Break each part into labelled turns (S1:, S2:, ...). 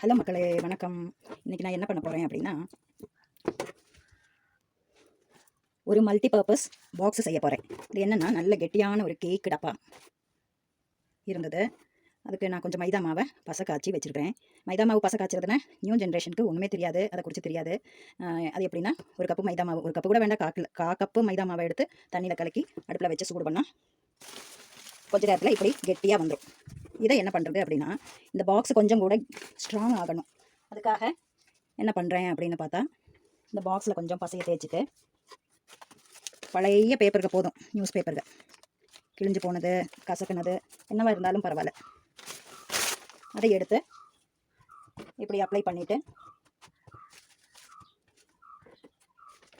S1: Hello மக்களே வணக்கம். இன்றைக்கி நான் என்ன பண்ண போகிறேன் அப்படின்னா ஒரு மல்டி பர்பஸ் பாக்ஸ் செய்ய போகிறேன் இது என்னென்னா நல்ல கெட்டியான ஒரு கேக் டப்பா இருந்தது. அதுக்கு நான் கொஞ்சம் மைதா மாவை பசக்காய்ச்சி வச்சுருக்கேன் மைதா மாவு பசை காய்ச்சறதுனா நியூ ஜென்ரேஷனுக்கு ஒன்றுமே தெரியாது. அதை குறித்து தெரியாது. அது எப்படின்னா ஒரு கப்பு மைதா மாவு ஒரு கப்பு கூட வேண்டாம். காக்கில் கா கப்பு மைதா மாவை எடுத்து தண்ணியில் கலக்கி அடுப்பில் வச்சு சூடு பண்ணால் கொஞ்ச நேரத்தில் இப்படி கெட்டியாக வந்துடும் இதை என்ன பண்ணுறது அப்படின்னா இந்த பாக்ஸ் கொஞ்சம் கூட ஸ்ட்ராங் ஆகணும். அதுக்காக என்ன பண்ணுறேன் அப்படின்னு பார்த்தா இந்த பாக்ஸில் கொஞ்சம் பசையை தேய்ச்சிட்டு பழைய பேப்பருக்கு போதும் நியூஸ் பேப்பருக்கு கிழிஞ்சு போனது கசக்குனது என்னவா இருந்தாலும் பரவாயில்ல. அதை எடுத்து இப்படி அப்ளை பண்ணிவிட்டு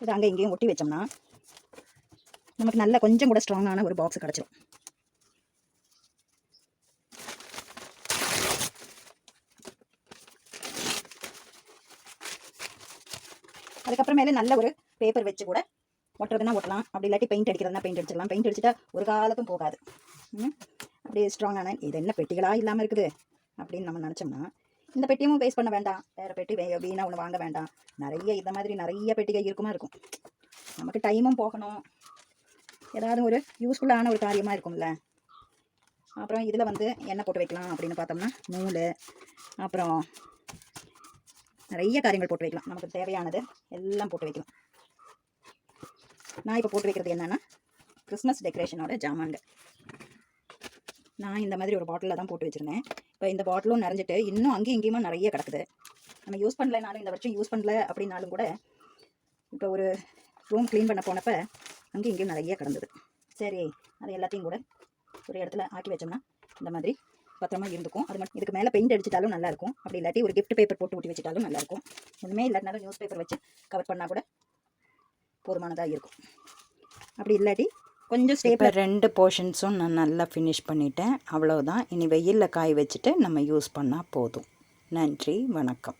S1: இது அங்கே இங்கேயும் ஒட்டி வச்சோம்னா நமக்கு நல்ல கொஞ்சம் கூட ஸ்ட்ராங்கான ஒரு பாக்ஸ் கிடச்சிரும். அதுக்கப்புறமேலே நல்ல ஒரு பேப்பர் வச்சு கூட ஒட்டுறதுனா ஒட்டலாம். அப்படி இல்லாட்டி பெயிண்ட் அடிக்கிறதுனா பெயிண்ட் அடிச்சிடலாம். பெயிண்ட் அடிச்சிட்டா ஒரு காலத்தும் போகாது. ம்? அப்படியே ஸ்ட்ராங்கான இது என்ன பெட்டிகளாக இல்லாமல் இருக்குது? அப்படின்னு நம்ம நினச்சோம்னா இந்த பெட்டியும் வேஸ்ட் பண்ண வேண்டாம். வேறு பெட்டி வீணாக ஒன்று வாங்க வேண்டாம். நிறைய இந்த மாதிரி நிறைய பெட்டிகள் இருக்குமா இருக்கும். நமக்கு டைமும் போகணும். ஏதாவது ஒரு யூஸ்ஃபுல்லான ஒரு காரியமாக இருக்கும்ல. அப்புறம் இதில் வந்து எண்ணெய் போட்டு வைக்கலாம் அப்படின்னு பார்த்தோம்னா நூல் அப்புறம் நிறைய காரியங்கள் போட்டு வைக்கலாம். நமக்கு தேவையானது எல்லாம் போட்டு வைக்கலாம். நான் இப்போ போட்டு வைக்கிறது என்னென்னா கிறிஸ்மஸ் டெக்கரேஷனோட ஜாமான்கள். நான் இந்த மாதிரி ஒரு பாட்டிலில் தான் போட்டு வச்சுருந்தேன். இப்போ இந்த பாட்டிலும் நிறைஞ்சிட்டு இன்னும் அங்கேயும் இங்கேயுமா நிறைய கிடக்குது. நம்ம யூஸ் பண்ணலைனாலும் இந்த வருஷம் யூஸ் பண்ணல அப்படின்னாலும் கூட இப்போ ஒரு ரூம் க்ளீன் பண்ண போனப்போ அங்கேயும் இங்கேயும் நிறைய கிடந்தது. சரி அது எல்லாத்தையும் கூட ஒரு இடத்துல ஆக்கி வச்சோம்னா இந்த மாதிரி பத்திரமா இருந்துக்கும். அது மட்டும் இதுக்கு மேலே பெயிண்ட் அடிச்சிட்டாலும் நல்லாயிருக்கும். அப்படி இல்லாட்டி ஒரு gift பேப்பர் போட்டு ஒட்டி வச்சிட்டாலும் நல்லாயிருக்கும். ஒன்றுமே இல்லாட்டினாலும் நியூஸ் பேப்பர் வச்சு கவர் பண்ணால் கூட போதுமானதாக இருக்கும். அப்படி இல்லாட்டி கொஞ்சம்
S2: இப்போ
S1: ஸ்டேப்லர்
S2: ரெண்டு போர்ஷன்ஸும் நான் நல்லா ஃபினிஷ் பண்ணிட்டேன். அவ்வளவுதான். இனி வெயிலில் காய வச்சுட்டு நம்ம யூஸ் பண்ணால் போதும். நன்றி. வணக்கம்.